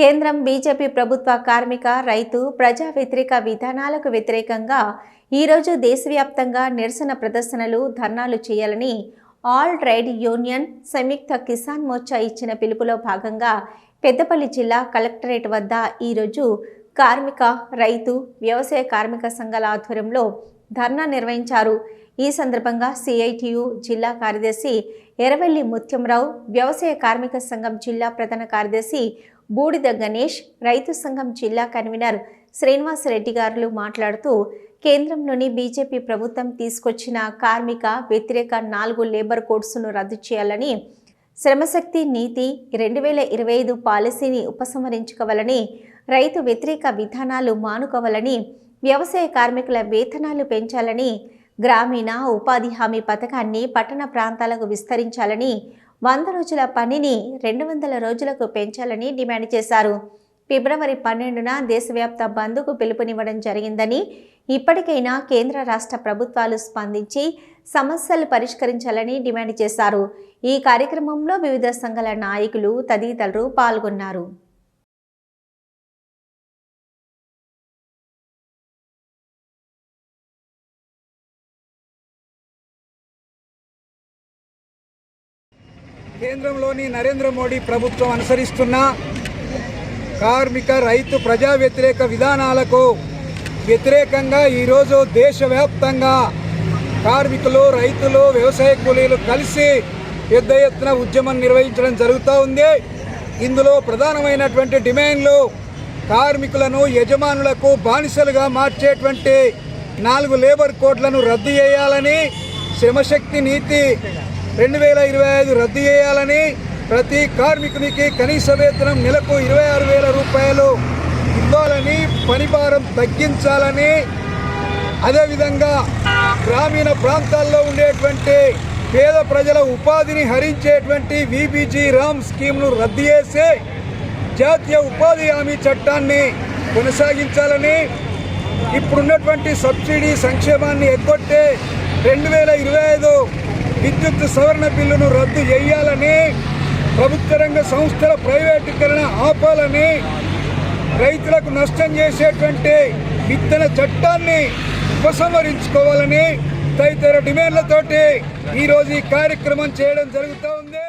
కేంద్రం బీజేపీ ప్రభుత్వ కార్మిక రైతు ప్రజా వ్యతిరేక విధానాలకు వ్యతిరేకంగా ఈరోజు దేశవ్యాప్తంగా నిరసన ప్రదర్శనలు ధర్నాలు చేయాలని all trade union Samyukta Kisan Morcha ఇచ్చిన పిలుపులో భాగంగా పెద్దపల్లి జిల్లా కలెక్టరేట్ వద్ద ఈరోజు కార్మిక రైతు వ్యవసాయ కార్మిక సంఘాల ఆధ్వర్యంలో ధర్నా నిర్వహించారు. ఈ సందర్భంగా సిఐటియు జిల్లా కార్యదర్శి ఎర్రవెల్లి ముత్యంరావు వ్యవసాయ కార్మిక సంఘం జిల్లా ప్రధాన కార్యదర్శి బూడిద గణేష్ రైతు సంఘం జిల్లా కన్వీనర్ శ్రీనివాసరెడ్డి గారు మాట్లాడుతూ కేంద్రంలోని బీజేపీ ప్రభుత్వం తీసుకొచ్చిన కార్మిక వ్యతిరేక నాలుగు లేబర్ కోడ్స్ను రద్దు చేయాలని శ్రమశక్తి నీతి రెండు వేల ఇరవై ఐదు పాలసీని ఉపసంహరించుకోవాలని రైతు వ్యతిరేక విధానాలు మానుకోవాలని వ్యవసాయ కార్మికుల వేతనాలు పెంచాలని గ్రామీణ ఉపాధి హామీ పథకాన్ని పట్టణ ప్రాంతాలకు విస్తరించాలని వంద రోజుల పనిని రెండు వందల రోజులకు పెంచాలని డిమాండ్ చేశారు. ఫిబ్రవరి పన్నెండున దేశవ్యాప్త బంద్కు పిలుపునివ్వడం జరిగిందని ఇప్పటికైనా కేంద్ర రాష్ట్ర ప్రభుత్వాలు స్పందించి సమస్యలు పరిష్కరించాలని డిమాండ్ చేశారు. ఈ కార్యక్రమంలో వివిధ సంఘాల నాయకులు తదితరులు పాల్గొన్నారు. కేంద్రంలోని నరేంద్ర మోడీ ప్రభుత్వం అనుసరిస్తున్న కార్మిక రైతు ప్రజా వ్యతిరేక విధానాలకు వ్యతిరేకంగా ఈరోజు దేశవ్యాప్తంగా కార్మికులు రైతులు వ్యవసాయ కూలీలు కలిసి పెద్ద ఎత్తున ఉద్యమం నిర్వహించడం జరుగుతూ ఉంది. ఇందులో ప్రధానమైనటువంటి డిమాండ్లు కార్మికులను యజమానులకు బానిసలుగా మార్చేటువంటి నాలుగు లేబర్ కోడ్లను రద్దు చేయాలని శ్రమశక్తి నీతి రెండు వేల ఇరవై ఐదు రద్దు చేయాలని ప్రతి కార్మికునికి కనీస వేతనం నెలకు ఇరవై ఆరు వేల రూపాయలు ఇవ్వాలని పనిభారం తగ్గించాలని అదేవిధంగా గ్రామీణ ప్రాంతాల్లో ఉండేటువంటి పేద ప్రజల ఉపాధిని హరించేటువంటి విబిజీ రామ్ స్కీమ్ను రద్దు చేసి జాతీయ ఉపాధి హామీ చట్టాన్ని కొనసాగించాలని ఇప్పుడున్నటువంటి సబ్సిడీ సంక్షేమాన్ని ఎగ్గొట్టే రెండు వేల ఇరవై ఐదు విద్యుత్ సవరణ బిల్లును రద్దు చేయాలని ప్రభుత్వ రంగ సంస్థల ప్రైవేటీకరణ ఆపాలని రైతులకు నష్టం చేసేటువంటి విత్తన చట్టాన్ని ఉపసంహరించుకోవాలని తదితర డిమాండ్లతోటి ఈరోజు ఈ కార్యక్రమం చేయడం జరుగుతూ ఉంది.